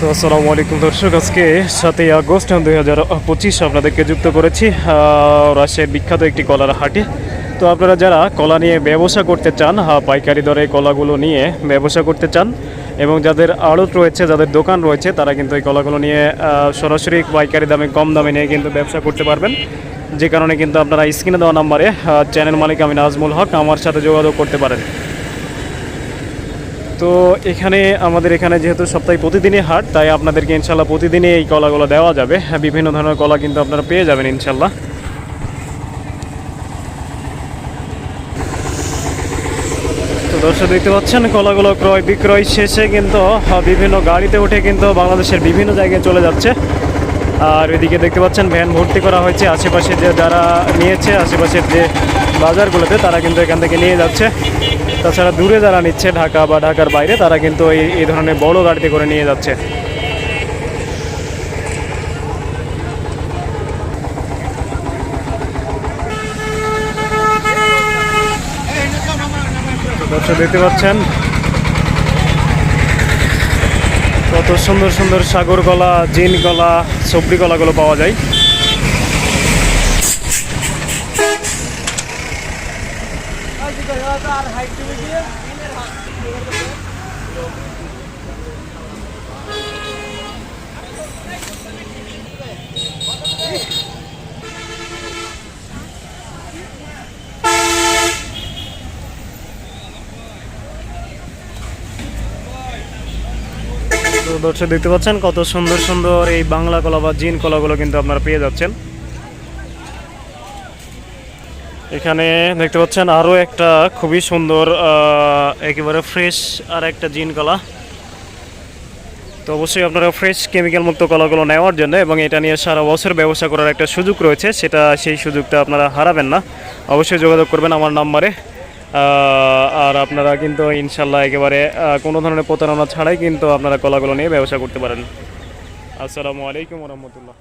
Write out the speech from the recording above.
তো আসসালামু আলাইকুম দর্শক, আজকে সাতই আগস্ট, দুই হাজার পঁচিশ আপনাদেরকে যুক্ত করেছি রাজশাহীর বিখ্যাত একটি কলার হাটে। তো আপনারা যারা কলা নিয়ে ব্যবসা করতে চান পাইকারি দরে কলাগুলো নিয়ে ব্যবসা করতে চান, এবং যাদের আড়ত রয়েছে, যাদের দোকান রয়েছে, তারা কিন্তু এই কলাগুলো নিয়ে সরাসরি পাইকারি দামে, কম দামে নিয়ে কিন্তু ব্যবসা করতে পারবেন। যে কারণে কিন্তু আপনারা স্ক্রিনে দেওয়া নাম্বারে চ্যানেল মালিক আমি নাজমুল হক, আমার সাথে যোগাযোগ করতে পারেন। তো এখানে আমাদের এখানে যেহেতু সপ্তাহে প্রতিদিনই হাট তাই আপনাদেরকে ইনশাল্লাহ প্রতিদিনই এই কলাগুলো দেওয়া যাবে। হ্যাঁ, বিভিন্ন ধরনের কলা কিন্তু আপনারা পেয়ে যাবেন ইনশাল্লাহ তো দর্শক দেখতে পাচ্ছেন কলাগুলো ক্রয় বিক্রয় শেষে কিন্তু বিভিন্ন গাড়িতে উঠে কিন্তু বাংলাদেশের বিভিন্ন জায়গায় চলে যাচ্ছে। আর এদিকে দেখতে পাচ্ছেন ভ্যান ভর্তি করা হয়েছে। আশেপাশে যে যারা নিয়েছে আশেপাশের যে বাজারগুলোতে তারা কিন্তু এখান থেকে নিয়ে যাচ্ছে। তাছাড়া দূরে যারা নিচ্ছে ঢাকা বা ঢাকার বাইরে, তারা কিন্তু এই এই ধরনের বড় গাড়িতে করে নিয়ে যাচ্ছে। দর্শক, দেখতে পাচ্ছেন? কত সুন্দর সুন্দর সাগর কলা জিন কলা সবরি কলাগুলো পাওয়া যায়। দর্শক, দেখতে পাচ্ছেন কত সুন্দর সুন্দর এই বাংলা কলা বা জিন কলাগুলো কিন্তু আপনারা পেয়ে যাচ্ছেন। এখানে দেখতে পাচ্ছেন আরও একটা খুবই সুন্দর একেবারে ফ্রেশ আর একটা জিন কলা। তো অবশ্যই আপনারা ফ্রেশ কেমিক্যাল মুক্ত কলাগুলো নেওয়ার জন্য এবং এটা নিয়ে সারা বছর ব্যবসা করার একটা সুযোগ রয়েছে, সেটা সেই সুযোগটা আপনারা হারাবেন না। অবশ্যই যোগাযোগ করবেন আমার নাম্বারে। আর আপনারা কিন্তু ইনশাল্লাহ একেবারে কোনো ধরনের প্রতারণা ছাড়াই কিন্তু আপনারা কলাগুলো নিয়ে ব্যবসা করতে পারেন। আসসালামু আলাইকুম রহমতুল্লাহ।